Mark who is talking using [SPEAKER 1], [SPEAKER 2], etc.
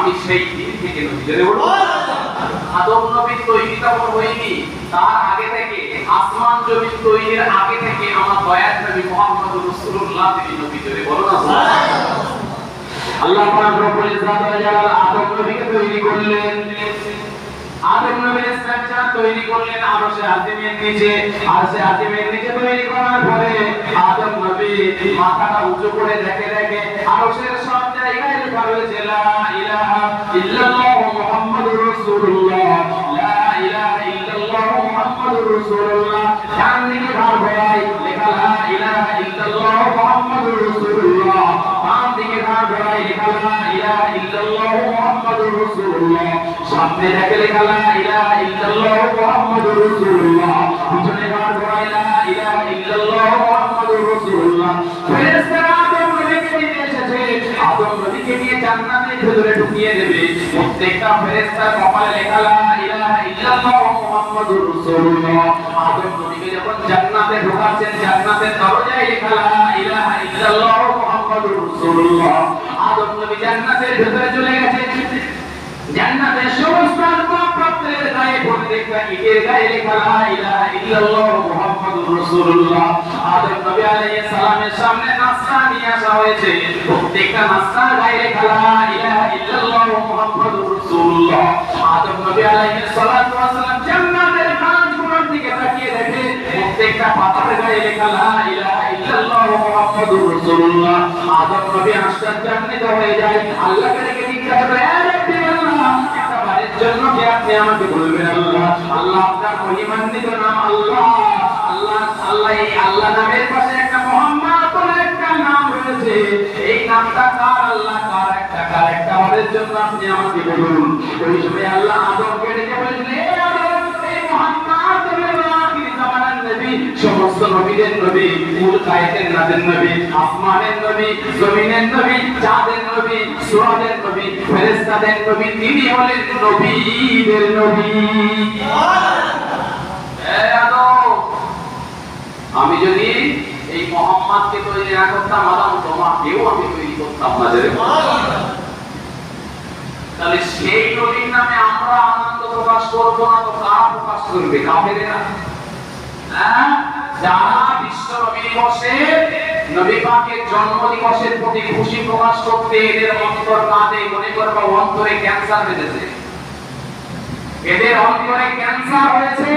[SPEAKER 1] আমি সেই দিন থেকে নবী জোরে বলুন আদম নবী তৈরি তখন হয়নি তার আগে থেকে আসমান জমিন তৈরির আগে থেকে আমার দয়ার নবী মুহাম্মদ রাসূলুল্লাহ তিনি নবী জোরে বলুন না আল্লাহ পাক রব্বুল ইজ্জাত ওয়া জালাল আদম নবীকে তৈরি করলেন। আদম নবীর স্ট্রাকচার তৈরি করলেন আরশে আজিমের নিচে। আরশে আজিমের নিচে তৈরি করার পরে আদম নবী মাথাটা উঁচু করে দেখে দেখে আরশের সব জায়গায় লেখা রয়েছে লা লা ইলাহা ইল্লাল্লাহ মুহাম্মাদুর রাসূলুল্লাহ। সামনে দেখে লেখা লা ইলাহা ইল্লাল্লাহ মুহাম্মাদুর রাসূলুল্লাহ। জান্নাতের দরজায় লেখা ইলাহা ইল্লাল্লাহ মুহাম্মাদুর রাসূলুল্লাহ। আদম নবী জান্নাতের ভেতরে চলে গেছে। জান্নাতের সমস্ত আসবাবপত্রের গায়ে পড়ে দেখবা, ইটের গায়ে লেখা লা ইলাহা ইল্লাল্লাহ মুহাম্মাদুর রাসূলুল্লাহ। প্রত্যেকটা নাস্তার গায়ে লেখা লা ইলাহা ইল্লাল্লাহ আদম নবী আশ্চর্যান্বিত হয়ে যায়, আল্লাহকে ডেকে জিজ্ঞাসা করে "এ রব্বি আল্লাহ জন্য কি আপনি আমাকে বলবেন আল্লাহ? আল্লাহ আপনার মহিমান্বিত নাম আল্লাহ। আল্লাহ আল্লাহ এই নামটা কার আল্লাহ? কার একটা? বাড়ির জন্য ওই সময় আল্লাহ আদমকে ডেকে বললেন "এ আদম এই মোহাম্মদ হলো আখির জামানার নবী সমস্ত নবীদের নবী নাদের নবী, আসমানের নবী, জমিনের নবী, চাঁদের নবী সুরাদের নবী, ফেরেশতাদের নবী, তিনি হলেন নবীদের নবী। আমি যদি এই মোহাম্মদকে তৈরি না করতাম, আদম, তোমাকেও আমি তৈরি করতাম তাহলে সেই নবীর নামে আমরা আনন্দ প্রকাশ করব না, তো কারা প্রকাশ করবে? কাফেরেরা? হ্যাঁ? যারা বিশ্ব নবী দিবসে নবী পাকের জন্ম দিবসের প্রতি খুশি প্রকাশ করতে এদের অন্তর কাঁদে মনে করব অন্তরে ক্যান্সার বেঁধেছে। এদের অন্তরে ক্যান্সার হয়েছে।